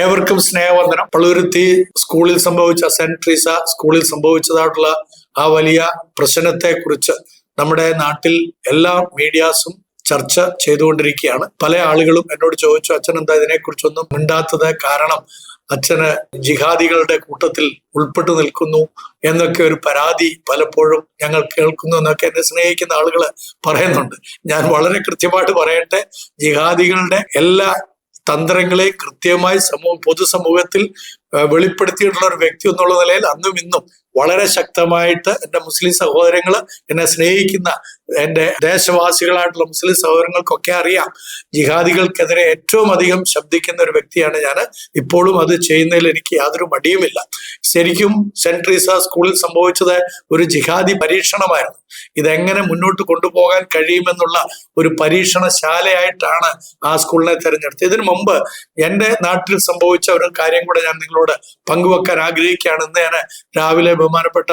ഏവർക്കും സ്നേഹവന്ദനം. പള്ളുരുത്തി സ്കൂളിൽ സംഭവിച്ച സെന്റ് ട്രീസ സ്കൂളിൽ സംഭവിച്ചതായിട്ടുള്ള ആ വലിയ പ്രശ്നത്തെ കുറിച്ച് നമ്മുടെ നാട്ടിൽ എല്ലാ മീഡിയാസും ചർച്ച ചെയ്തുകൊണ്ടിരിക്കുകയാണ്. പല ആളുകളും എന്നോട് ചോദിച്ചു അച്ഛൻ എന്താ ഇതിനെക്കുറിച്ചൊന്നും മിണ്ടാത്തത്? കാരണം അച്ഛന് ജിഹാദികളുടെ കൂട്ടത്തിൽ ഉൾപ്പെട്ടു നിൽക്കുന്നു എന്നൊക്കെ ഒരു പരാതി പലപ്പോഴും ഞങ്ങൾ കേൾക്കുന്നു എന്നൊക്കെ എന്നെ സ്നേഹിക്കുന്ന ആളുകൾ പറയുന്നുണ്ട്. ഞാൻ വളരെ കൃത്യമായിട്ട് പറയട്ടെ ജിഹാദികളുടെ എല്ലാ തന്ത്രങ്ങളെ കൃത്യമായി സമൂഹ പൊതുസമൂഹത്തിൽ വെളിപ്പെടുത്തിയിട്ടുള്ള ഒരു വ്യക്തി എന്നുള്ള നിലയിൽ അന്നും ഇന്നും വളരെ ശക്തമായിട്ട് എന്റെ മുസ്ലിം സഹോദരങ്ങൾ എന്നെ സ്നേഹിക്കുന്ന എന്റെ ദേശവാസികളായിട്ടുള്ള മുസ്ലിം സഹോദരങ്ങൾക്കൊക്കെ അറിയാം. ജിഹാദികൾക്കെതിരെ ഏറ്റവും അധികം ശബ്ദിക്കുന്ന ഒരു വ്യക്തിയാണ് ഞാൻ. ഇപ്പോഴും അത് ചെയ്യുന്നതിൽ എനിക്ക് യാതൊരു മടിയുമില്ല. ശരിക്കും സെന്റ് ട്രീസ സ്കൂളിൽ സംഭവിച്ചത് ഒരു ജിഹാദി പരീക്ഷണമായിരുന്നു. ഇതെങ്ങനെ മുന്നോട്ട് കൊണ്ടുപോകാൻ കഴിയുമെന്നുള്ള ഒരു പരീക്ഷണശാലയായിട്ടാണ് ആ സ്കൂളിനെ തിരഞ്ഞെടുത്തത്. ഇതിനു മുമ്പ് എന്റെ നാട്ടിൽ സംഭവിച്ച ഒരു കാര്യം കൂടെ ഞാൻ നിങ്ങളോട് പങ്കുവെക്കാൻ ആഗ്രഹിക്കുകയാണ്. ഇന്ന് ഞാൻ രാവിലെ ബഹുമാനപ്പെട്ട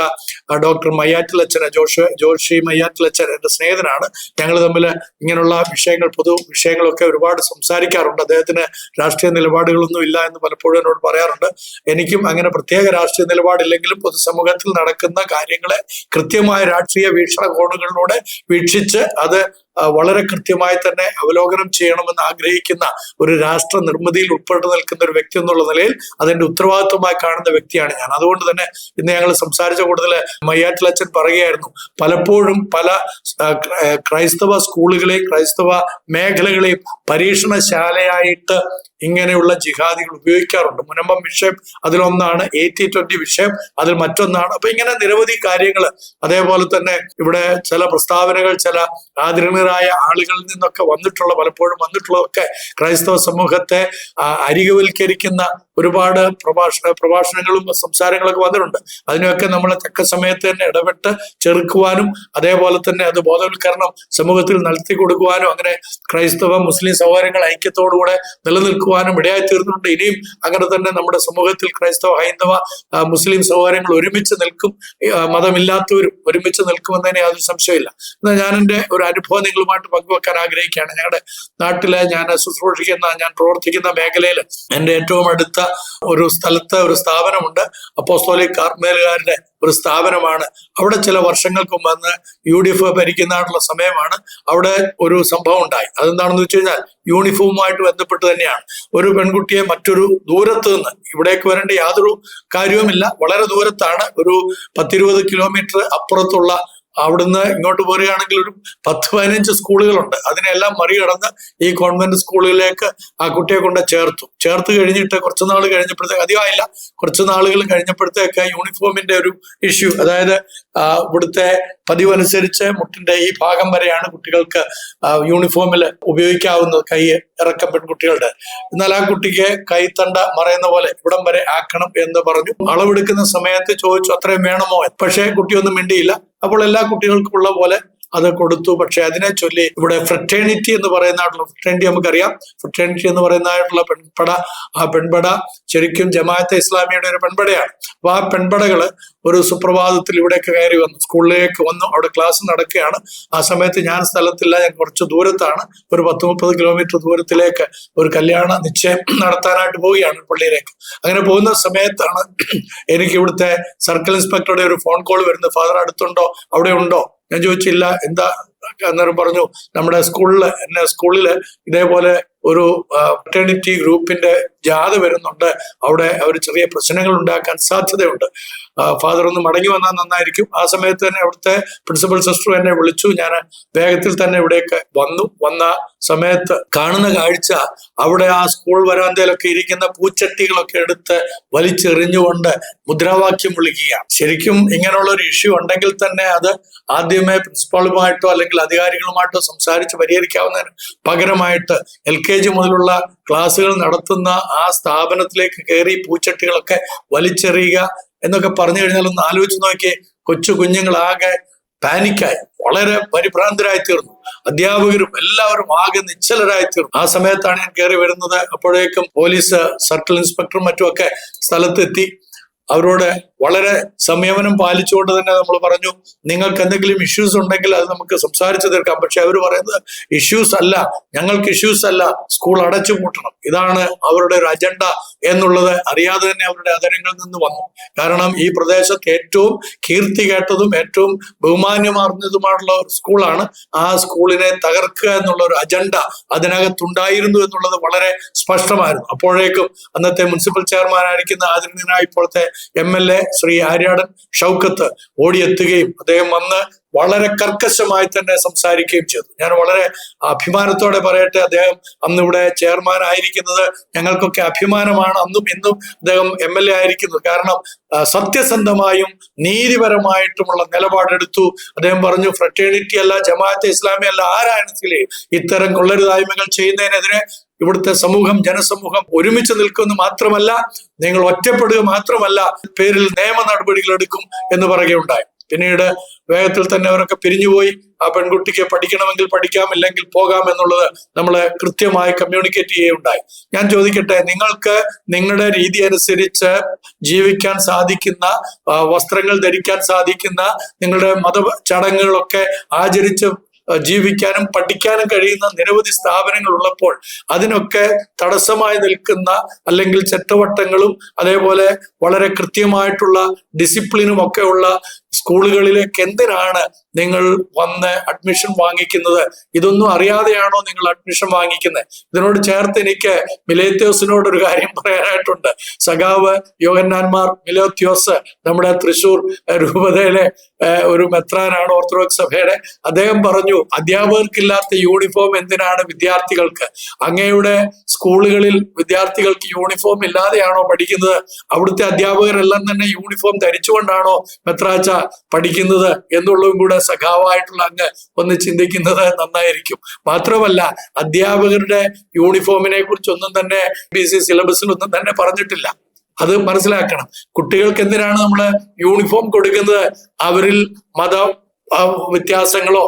ഡോക്ടർ മയ്യാറ്റിലച്ചന് ജോഷ ജോഷി മയ്യാറ്റിലച്ചൻ എന്റെ സ്നേഹിതനാണ്. ഞങ്ങൾ തമ്മിൽ ഇങ്ങനെയുള്ള വിഷയങ്ങൾ പൊതു വിഷയങ്ങളൊക്കെ ഒരുപാട് സംസാരിക്കാറുണ്ട്. അദ്ദേഹത്തിന് രാഷ്ട്രീയ നിലപാടുകളൊന്നും ഇല്ല എന്ന് പലപ്പോഴും എന്നോട് പറയാറുണ്ട്. എനിക്കും അങ്ങനെ പ്രത്യേക രാഷ്ട്രീയ നിലപാടില്ലെങ്കിലും പൊതുസമൂഹത്തിൽ നടക്കുന്ന കാര്യങ്ങളെ കൃത്യമായ രാഷ്ട്രീയ വീക്ഷണകോണുകളിലൂടെ വീക്ഷിച്ച് അത് വളരെ കൃത്യമായി തന്നെ അവലോകനം ചെയ്യണമെന്ന് ആഗ്രഹിക്കുന്ന ഒരു രാഷ്ട്ര നിർമ്മിതിയിൽ ഉൾപ്പെട്ടു നിൽക്കുന്ന ഒരു വ്യക്തി എന്നുള്ള നിലയിൽ അതിന്റെ ഉത്തരവാദിത്വമായി കാണുന്ന വ്യക്തിയാണ് ഞാൻ. അതുകൊണ്ട് തന്നെ ഇന്ന് ഞങ്ങൾ സംസാരിച്ച കൂടുതൽ മയ്യാറ്റിലച്ചൻ പറയുകയായിരുന്നു പലപ്പോഴും പല ക്രൈസ്തവ സ്കൂളുകളെയും ക്രൈസ്തവ മേഖലകളെയും പരീക്ഷണശാലയായിട്ട് ഇങ്ങനെയുള്ള ജിഹാദികൾ ഉപയോഗിക്കാറുണ്ട്. മുനമ്പം വിഷയം അതിലൊന്നാണ് എയ്റ്റി ട്വന്റി വിഷയം അതിൽ മറ്റൊന്നാണ്. അപ്പൊ ഇങ്ങനെ നിരവധി കാര്യങ്ങൾ. അതേപോലെ തന്നെ ഇവിടെ ചില പ്രസ്താവനകൾ ചില ആദരണീയരായ ആളുകളിൽ നിന്നൊക്കെ വന്നിട്ടുള്ള പലപ്പോഴും വന്നിട്ടുള്ളതൊക്കെ ക്രൈസ്തവ സമൂഹത്തെ അരികവൽക്കരിക്കുന്ന ഒരുപാട് പ്രഭാഷണ പ്രഭാഷണങ്ങളും സംസാരങ്ങളൊക്കെ വന്നിട്ടുണ്ട്. അതിനൊക്കെ നമ്മൾ തക്ക സമയത്ത് തന്നെ ഇടപെട്ട് ചെറുക്കുവാനും അതേപോലെ തന്നെ അത് ബോധവൽക്കരണം സമൂഹത്തിൽ നടത്തി കൊടുക്കുവാനും അങ്ങനെ ക്രൈസ്തവ മുസ്ലിം സഹോദരങ്ങൾ ഐക്യത്തോടുകൂടെ നിലനിൽക്കുവാനും ഇടയായി തീർന്നിട്ടുണ്ട് ഇനിയും അങ്ങനെ തന്നെ നമ്മുടെ സമൂഹത്തിൽ ക്രൈസ്തവ ഹൈന്ദവ മുസ്ലിം സഹോദരങ്ങൾ ഒരുമിച്ച് നിൽക്കും. മതമില്ലാത്തവരും ഒരുമിച്ച് നിൽക്കുമെന്നതിന് യാതൊരു സംശയമില്ല എന്നാൽ ഞാൻ എന്റെ ഒരു അനുഭവം നിങ്ങളുമായിട്ട് പങ്കുവെക്കാൻ ആഗ്രഹിക്കുകയാണ്. ഞങ്ങളുടെ നാട്ടിലെ ഞാൻ ശുശ്രൂഷിക്കുന്ന ഞാൻ പ്രവർത്തിക്കുന്ന മേഖലയിൽ എന്റെ ഏറ്റവും അടുത്ത ഒരു സ്ഥലത്ത് ഒരു സ്ഥാപനമുണ്ട്. അപ്പോസ്തോലിക് കാർമേലുകാരുടെ ഒരു സ്ഥാപനമാണ്. അവിടെ ചില വർഷങ്ങൾക്ക് മുമ്പ് യു ഡി എഫ് ഭരിക്കുന്നതായിട്ടുള്ള സമയമാണ് അവിടെ ഒരു സംഭവം ഉണ്ടായി. അതെന്താണെന്ന് വെച്ച് കഴിഞ്ഞാൽ യൂണിഫോമുമായിട്ട് ബന്ധപ്പെട്ട് തന്നെയാണ്. ഒരു പെൺകുട്ടിയെ മറ്റൊരു ദൂരത്ത് നിന്ന് ഇവിടേക്ക് വരേണ്ട യാതൊരു കാര്യവുമില്ല. വളരെ ദൂരത്താണ്. ഒരു പത്തിരുപത് കിലോമീറ്റർ അപ്പുറത്തുള്ള അവിടുന്ന് ഇങ്ങോട്ട് പോരുകയാണെങ്കിൽ ഒരു പത്ത് പതിനഞ്ച് സ്കൂളുകളുണ്ട്. അതിനെല്ലാം മറികടന്ന് ഈ കോൺവെന്റ് സ്കൂളിലേക്ക് ആ കുട്ടിയെ കൊണ്ട് ചേർത്തു. ചേർത്ത് കഴിഞ്ഞിട്ട് കുറച്ച് നാൾ കഴിഞ്ഞപ്പോഴത്തേക്ക് അധികമായില്ല കുറച്ച് നാളുകൾ കഴിഞ്ഞപ്പോഴത്തേക്ക് യൂണിഫോമിന്റെ ഒരു ഇഷ്യൂ അതായത് ഇവിടുത്തെ പതിവ് അനുസരിച്ച് മുട്ടിന്റെ ഈ ഭാഗം വരെയാണ് കുട്ടികൾക്ക് യൂണിഫോമിൽ ഉപയോഗിക്കാവുന്നത് കൈ ഇറക്കം പെൺകുട്ടികളുടെ. എന്നാൽ ആ കുട്ടിക്ക് കൈത്തണ്ട മറയുന്ന പോലെ ഇവിടം വരെ ആക്കണം എന്ന് പറഞ്ഞു. അളവെടുക്കുന്ന സമയത്ത് ചോദിച്ചു അത്രയും വേണമോ? പക്ഷേ കുട്ടിയൊന്നും മിണ്ടിയില്ല. അപ്പോൾ എല്ലാ കുട്ടികൾക്കും ഉള്ള പോലെ അത് കൊടുത്തു. പക്ഷെ അതിനെ ചൊല്ലി ഇവിടെ ഫ്രട്ടേണിറ്റി എന്ന് പറയുന്നതായിട്ടുള്ള ഫ്രറ്റേണിറ്റി നമുക്കറിയാം. ഫ്രട്ടേണിറ്റി എന്ന് പറയുന്നതായിട്ടുള്ള പെൺപട ആ പെൺപട ശരിക്കും ജമാഅത്തെ ഇസ്ലാമിയുടെ ഒരു പെൺപടയാണ്. അപ്പൊ ആ പെൺപടകൾ ഒരു സുപ്രഭാതത്തിൽ ഇവിടേക്ക് കയറി വന്നു സ്കൂളിലേക്ക് വന്നു അവിടെ ക്ലാസ് നടക്കുകയാണ്. ആ സമയത്ത് ഞാൻ സ്ഥലത്തില്ല ഞാൻ കുറച്ച് ദൂരത്താണ്. ഒരു പത്ത് മുപ്പത് കിലോമീറ്റർ ദൂരത്തിലേക്ക് ഒരു കല്യാണ നിശ്ചയം നടത്താനായിട്ട് പോവുകയാണ് പള്ളിയിലേക്ക്. അങ്ങനെ പോകുന്ന സമയത്താണ് എനിക്ക് ഇവിടുത്തെ സർക്കിൾ ഇൻസ്പെക്ടറുടെ ഒരു ഫോൺ കോൾ വരുന്നത്. ഫാദർ അടുത്തുണ്ടോ? അവിടെ ഉണ്ടോ? ഞാൻ ചോദിച്ചില്ല എന്താ? അന്നേരം പറഞ്ഞു നമ്മുടെ സ്കൂളിൽ എന്നെ സ്കൂളിൽ ഇതേപോലെ ഒരു ഫ്രട്ടേണിറ്റി ഗ്രൂപ്പിന്റെ ജാഥ വരുന്നുണ്ട്. അവിടെ അവർ ചെറിയ പ്രശ്നങ്ങൾ ഉണ്ടാക്കാൻ സാധ്യതയുണ്ട്. ഫാദർ ഒന്ന് മടങ്ങി വന്നാൽ നന്നായിരിക്കും. ആ സമയത്ത് തന്നെ അവിടുത്തെ പ്രിൻസിപ്പൽ സിസ്റ്റർ എന്നെ വിളിച്ചു. ഞാൻ വേഗത്തിൽ തന്നെ ഇവിടേക്ക് വന്നു. വന്ന സമയത്ത് കാണുന്ന കാഴ്ച അവിടെ ആ സ്കൂൾ വരാന്തയിലൊക്കെ ഇരിക്കുന്ന പൂച്ചട്ടികളൊക്കെ എടുത്ത് വലിച്ചെറിഞ്ഞുകൊണ്ട് മുദ്രാവാക്യം വിളിക്കുകയാണ്. ശരിക്കും ഇങ്ങനെയുള്ള ഒരു ഇഷ്യൂ ഉണ്ടെങ്കിൽ തന്നെ അത് ആദ്യമേ പ്രിൻസിപ്പാളുമായിട്ടോ അല്ലെങ്കിൽ അധികാരികളുമായിട്ടോ സംസാരിച്ച് പരിഹരിക്കാവുന്നതിന് പകരമായിട്ട് എൽ കെ ജി മുതലുള്ള ക്ലാസ്സുകൾ നടത്തുന്ന ആ സ്ഥാപനത്തിലേക്ക് കയറി പൂച്ചട്ടികളൊക്കെ വലിച്ചെറിയുക എന്നൊക്കെ പറഞ്ഞു കഴിഞ്ഞാൽ ഒന്ന് ആലോചിച്ച് നോക്കിയേ കൊച്ചു കുഞ്ഞുങ്ങളാകെ പാനിക്കായി വളരെ പരിഭ്രാന്തരായി തീർന്നു. അധ്യാപകരും എല്ലാവരും ആകെ നിശ്ചലരായി തീർന്നു. ആ സമയത്താണ് ഞാൻ കയറി വരുന്നത്. അപ്പോഴേക്കും പോലീസ് സർക്കിൾ ഇൻസ്പെക്ടറും മറ്റുമൊക്കെ സ്ഥലത്തെത്തി. അവരോട് വളരെ സംയമനം പാലിച്ചുകൊണ്ട് തന്നെ നമ്മൾ പറഞ്ഞു നിങ്ങൾക്ക് എന്തെങ്കിലും ഇഷ്യൂസ് ഉണ്ടെങ്കിൽ അത് നമുക്ക് സംസാരിച്ചു തീർക്കാം. പക്ഷെ അവർ പറയുന്നത് ഇഷ്യൂസ് അല്ല ഞങ്ങൾക്ക് ഇഷ്യൂസ് അല്ല സ്കൂൾ അടച്ചു പൂട്ടണം. ഇതാണ് അവരുടെ ഒരു അജണ്ട എന്നുള്ളത് അറിയാതെ തന്നെ അവരുടെ അതരങ്ങളിൽ നിന്ന് വന്നു. കാരണം ഈ പ്രദേശത്ത് ഏറ്റവും കീർത്തി കേട്ടതും ഏറ്റവും ബഹുമാന്യമാർന്നതുമായിട്ടുള്ള ഒരു സ്കൂളാണ് ആ സ്കൂളിനെ തകർക്കുക എന്നുള്ള ഒരു അജണ്ട അതിനകത്തുണ്ടായിരുന്നു എന്നുള്ളത് വളരെ സ്പഷ്ടമായിരുന്നു. അപ്പോഴേക്കും അന്നത്തെ മുനിസിപ്പൽ ചെയർമാൻ ആയിരിക്കുന്ന ആദരണീയനായ ഇപ്പോഴത്തെ M L A Shri Aryadan Shoukath ഓടിയെത്തുകയും അദ്ദേഹം വന്ന് വളരെ കർക്കശമായി തന്നെ സംസാരിക്കുകയും ചെയ്തു. ഞാൻ വളരെ അഭിമാനത്തോടെ പറയട്ടെ അദ്ദേഹം അന്ന് ഇവിടെ ചെയർമാൻ ആയിരിക്കുന്നത് ഞങ്ങൾക്കൊക്കെ അഭിമാനമാണ്. അന്നും ഇന്നും അദ്ദേഹം എം എൽ എ ആയിരിക്കുന്നത് കാരണം സത്യസന്ധമായും നീതിപരമായിട്ടുമുള്ള നിലപാടെടുത്തു. അദ്ദേഹം പറഞ്ഞു ഫ്രട്ടേണിറ്റി അല്ല ജമാഅത്തെ ഇസ്ലാമി അല്ല ആരാണെങ്കിലും ഇത്തരം കൊള്ളരുതായ്മകൾ ചെയ്യുന്നതിനെതിരെ ഇവിടുത്തെ സമൂഹം ജനസമൂഹം ഒരുമിച്ച് നിൽക്കുമെന്ന് മാത്രമല്ല നിങ്ങൾ ഒറ്റപ്പെടുക മാത്രമല്ല പേരിൽ നിയമ നടപടികൾ എടുക്കും എന്ന് പറയുകയുണ്ടായി. പിന്നീട് വേഗത്തിൽ തന്നെ അവരൊക്കെ പിരിഞ്ഞുപോയി. ആ പെൺകുട്ടിക്ക് പഠിക്കണമെങ്കിൽ പഠിക്കാം ഇല്ലെങ്കിൽ പോകാം എന്നുള്ളത് നമ്മൾ കൃത്യമായി കമ്മ്യൂണിക്കേറ്റ് ചെയ്യുകയുണ്ടായി. ഞാൻ ചോദിക്കട്ടെ നിങ്ങൾക്ക് നിങ്ങളുടെ രീതി അനുസരിച്ച് ജീവിക്കാൻ സാധിക്കുന്ന വസ്ത്രങ്ങൾ ധരിക്കാൻ സാധിക്കുന്ന നിങ്ങളുടെ മത ചടങ്ങുകളൊക്കെ ആചരിച്ച് ജീവിക്കാനും പഠിക്കാനും കഴിയുന്ന നിരവധി സ്ഥാപനങ്ങൾ ഉള്ളപ്പോൾ അതിനൊക്കെ തടസ്സമായി നിൽക്കുന്ന അല്ലെങ്കിൽ ചട്ടവട്ടങ്ങളും അതേപോലെ വളരെ കൃത്യമായിട്ടുള്ള ഡിസിപ്ലിനും ഒക്കെ ഉള്ള സ്കൂളുകളിലേക്ക് എന്തിനാണ് നിങ്ങൾ വന്ന് അഡ്മിഷൻ വാങ്ങിക്കുന്നത്? ഇതൊന്നും അറിയാതെയാണോ നിങ്ങൾ അഡ്മിഷൻ വാങ്ങിക്കുന്നത്? ഇതിനോട് ചേർത്ത് എനിക്ക് മിലേത്യോസിനോട് ഒരു കാര്യം പറയാനായിട്ടുണ്ട്. സഖാവ് യോഗന്നാൻമാർ മിലേത്യോസ് നമ്മുടെ തൃശൂർ രൂപതയിലെ ഒരു മെത്രാനാണ് ഓർത്തഡോക്സ് സഭയുടെ. അദ്ദേഹം പറഞ്ഞു അധ്യാപകർക്കില്ലാത്ത യൂണിഫോം എന്തിനാണ് വിദ്യാർത്ഥികൾക്ക്? അങ്ങയുടെ സ്കൂളുകളിൽ വിദ്യാർത്ഥികൾക്ക് യൂണിഫോം ഇല്ലാതെയാണോ പഠിക്കുന്നത്? അവിടുത്തെ അധ്യാപകരെല്ലാം തന്നെ യൂണിഫോം ധരിച്ചുകൊണ്ടാണോ മെത്രാച്ച പഠിക്കുന്നത് എന്നുള്ളതും കൂടെ സഖാവായിട്ടുള്ള അങ്ങ് ഒന്ന് ചിന്തിക്കുന്നത് നന്നായിരിക്കും. മാത്രമല്ല അധ്യാപകരുടെ യൂണിഫോമിനെ കുറിച്ചൊന്നും തന്നെ ബി സി സിലബസിലൊന്നും തന്നെ പറഞ്ഞിട്ടില്ല. അത് മനസ്സിലാക്കണം. കുട്ടികൾക്ക് എന്തിനാണ് നമ്മൾ യൂണിഫോം കൊടുക്കുന്നത്? അവരിൽ മത വ്യത്യാസങ്ങളോ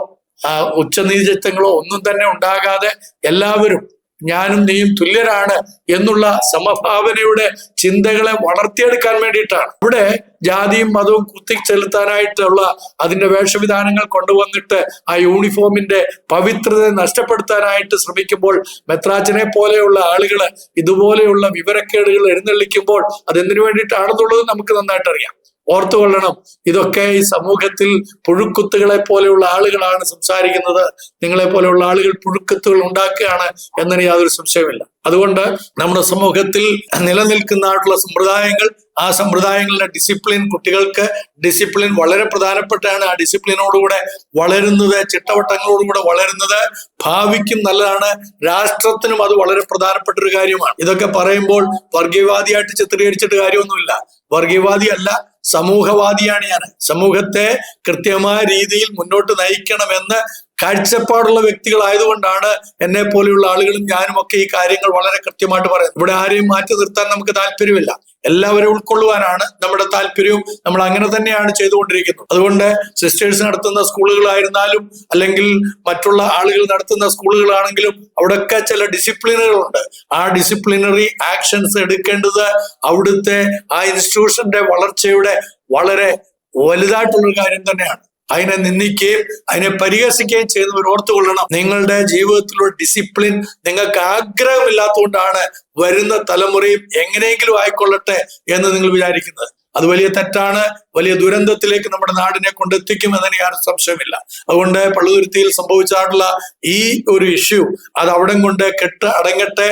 ഉച്ചനീചത്വങ്ങളോ ഒന്നും തന്നെ ഉണ്ടാകാതെ എല്ലാവരും ഞാനും നീയും തുല്യരാണ് എന്നുള്ള സമഭാവനയുടെ ചിന്തകളെ വളർത്തിയെടുക്കാൻ വേണ്ടിയിട്ടാണ്. ഇവിടെ ജാതിയും മതവും കുത്തിച്ചെലുത്താനായിട്ടുള്ള അതിന്റെ വേഷവിധാനങ്ങൾ കൊണ്ടുവന്നിട്ട് ആ യൂണിഫോമിന്റെ പവിത്രത നഷ്ടപ്പെടുത്താനായിട്ട് ശ്രമിക്കുമ്പോൾ മെത്രാച്ചനെ പോലെയുള്ള ആളുകൾ ഇതുപോലെയുള്ള വിവരക്കേടുകൾ എഴുന്നള്ളിക്കുമ്പോൾ അതെന്തിനു വേണ്ടിയിട്ടാണെന്നുള്ളത് നമുക്ക് നന്നായിട്ട് അറിയാം ഓർത്തുകൊള്ളണം. ഇതൊക്കെ ഈ സമൂഹത്തിൽ പുഴുക്കുത്തുകളെ പോലെയുള്ള ആളുകളാണ് സംസാരിക്കുന്നത്. നിങ്ങളെ പോലെയുള്ള ആളുകൾ പുഴുക്കുത്തുകൾ ഉണ്ടാക്കുകയാണ് എന്നതിന് യാതൊരു സംശയമില്ല അതുകൊണ്ട് നമ്മുടെ സമൂഹത്തിൽ നിലനിൽക്കുന്നതായിട്ടുള്ള സമ്പ്രദായങ്ങൾ ആ സമ്പ്രദായങ്ങളുടെ ഡിസിപ്ലിൻ കുട്ടികൾക്ക് ഡിസിപ്ലിൻ വളരെ പ്രധാനപ്പെട്ടാണ് ആ ഡിസിപ്ലിനോടുകൂടെ വളരുന്നത് ചിട്ടവട്ടങ്ങളോടുകൂടെ വളരുന്നത് ഭാവിക്കും നല്ലതാണ്. രാഷ്ട്രത്തിനും അത് വളരെ പ്രധാനപ്പെട്ട ഒരു കാര്യമാണ്. ഇതൊക്കെ പറയുമ്പോൾ വർഗീയവാദിയായിട്ട് ചിത്രീകരിച്ചിട്ട് കാര്യമൊന്നുമില്ല. വർഗീയവാദി അല്ല സമൂഹവാദിയാണ് ഞാൻ. സമൂഹത്തെ കൃത്യമായ രീതിയിൽ മുന്നോട്ട് നയിക്കണമെന്ന് കാഴ്ചപ്പാടുള്ള വ്യക്തികളായതുകൊണ്ടാണ് എന്നെ പോലെയുള്ള ആളുകളും ഞാനും ഒക്കെ ഈ കാര്യങ്ങൾ വളരെ കൃത്യമായിട്ട് പറയുന്നത്. ഇവിടെ ആരെയും മാറ്റി നിർത്താൻ നമുക്ക് താല്പര്യമില്ല. എല്ലാവരും ഉൾക്കൊള്ളുവാനാണ് നമ്മുടെ താല്പര്യവും. നമ്മൾ അങ്ങനെ തന്നെയാണ് ചെയ്തുകൊണ്ടിരിക്കുന്നത്. അതുകൊണ്ട് സിസ്റ്റേഴ്സ് നടത്തുന്ന സ്കൂളുകളായിരുന്നാലും അല്ലെങ്കിൽ മറ്റുള്ള ആളുകൾ നടത്തുന്ന സ്കൂളുകളാണെങ്കിലും അവിടെയൊക്കെ ചില ഡിസിപ്ലിനുകളുണ്ട്. ആ ഡിസിപ്ലിനറി ആക്ഷൻസ് എടുക്കേണ്ടത് അവിടുത്തെ ആ ഇൻസ്റ്റിറ്റ്യൂഷന്റെ വളർച്ചയുടെ വളരെ വലുതായിട്ടുള്ള കാര്യം തന്നെയാണ്. അതിനെ നിന്ദിക്കുകയും അതിനെ പരിഹസിക്കുകയും ചെയ്യുന്നവർ ഓർത്തുകൊള്ളണം. നിങ്ങളുടെ ജീവിതത്തിലുള്ള ഡിസിപ്ലിൻ നിങ്ങൾക്ക് ആഗ്രഹമില്ലാത്തതുകൊണ്ടാണ് വരുന്ന തലമുറയും എങ്ങനെയെങ്കിലും ആയിക്കൊള്ളട്ടെ എന്ന് നിങ്ങൾ വിചാരിക്കുന്നത്. അത് വലിയ തെറ്റാണ്. വലിയ ദുരന്തത്തിലേക്ക് നമ്മുടെ നാടിനെ കൊണ്ടെത്തിക്കും എന്നതിന് യാതൊരു സംശയമില്ല. അതുകൊണ്ട് പള്ളുതുരുത്തിയിൽ സംഭവിച്ചായിട്ടുള്ള ഈ ഒരു ഇഷ്യൂ അത് അവിടെ കൊണ്ട് കെട്ട് അടങ്ങട്ടെ.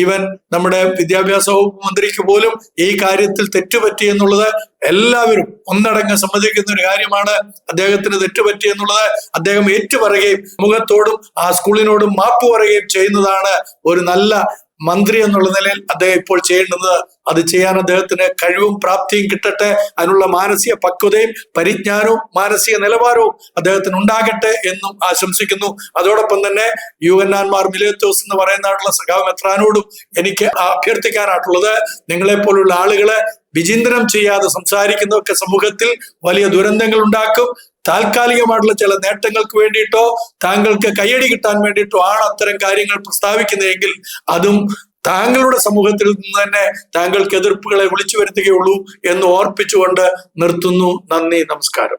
ഈവൻ നമ്മുടെ വിദ്യാഭ്യാസ വകുപ്പ് മന്ത്രിക്ക് പോലും ഈ കാര്യത്തിൽ തെറ്റുപറ്റി എന്നുള്ളത് എല്ലാവരും ഒന്നടങ്ങ് സമ്മതിക്കുന്ന ഒരു കാര്യമാണ്. അദ്ദേഹത്തിന് തെറ്റുപറ്റി എന്നുള്ളത് അദ്ദേഹം ഏറ്റുപറയുകയും മുഖത്തോടും ആ സ്കൂളിനോടും മാപ്പ് പറയുകയും ചെയ്യുന്നതാണ് ഒരു നല്ല മന്ത്രി എന്നുള്ള നിലയിൽ അദ്ദേഹം ഇപ്പോൾ ചെയ്യേണ്ടത് അത് ചെയ്യാൻ അദ്ദേഹത്തിന് കഴിവും പ്രാപ്തിയും കിട്ടട്ടെ അതിനുള്ള മാനസിക പക്വതയും പരിജ്ഞാനവും മാനസിക നിലവാരവും അദ്ദേഹത്തിന് ഉണ്ടാകട്ടെ എന്നും ആശംസിക്കുന്നു. അതോടൊപ്പം തന്നെ യു എൻ ആൻമാർ മിലേത്തോസ് എന്ന് പറയുന്നതായിട്ടുള്ള സഖാവ് മെത്രാനോടും എനിക്ക് അഭ്യർത്ഥിക്കാനായിട്ടുള്ളത് നിങ്ങളെ പോലുള്ള ആളുകളെ വിചിന്തനം ചെയ്യാതെ സംസാരിക്കുന്നതൊക്കെ സമൂഹത്തിൽ വലിയ ദുരന്തങ്ങൾ ഉണ്ടാക്കും. താൽക്കാലികമായിട്ടുള്ള ചില നേട്ടങ്ങൾക്ക് വേണ്ടിയിട്ടോ താങ്കൾക്ക് കയ്യടി കിട്ടാൻ വേണ്ടിയിട്ടോ ആണ് അത്തരം കാര്യങ്ങൾ പ്രസ്താവിക്കുന്നതെങ്കിൽ അതും താങ്കളുടെ സമൂഹത്തിൽ നിന്ന് തന്നെ താങ്കൾക്ക് എതിർപ്പുകളെ വിളിച്ചു വരുത്തുകയുള്ളൂ എന്ന് ഓർപ്പിച്ചുകൊണ്ട് നിർത്തുന്നു. നന്ദി നമസ്കാരം.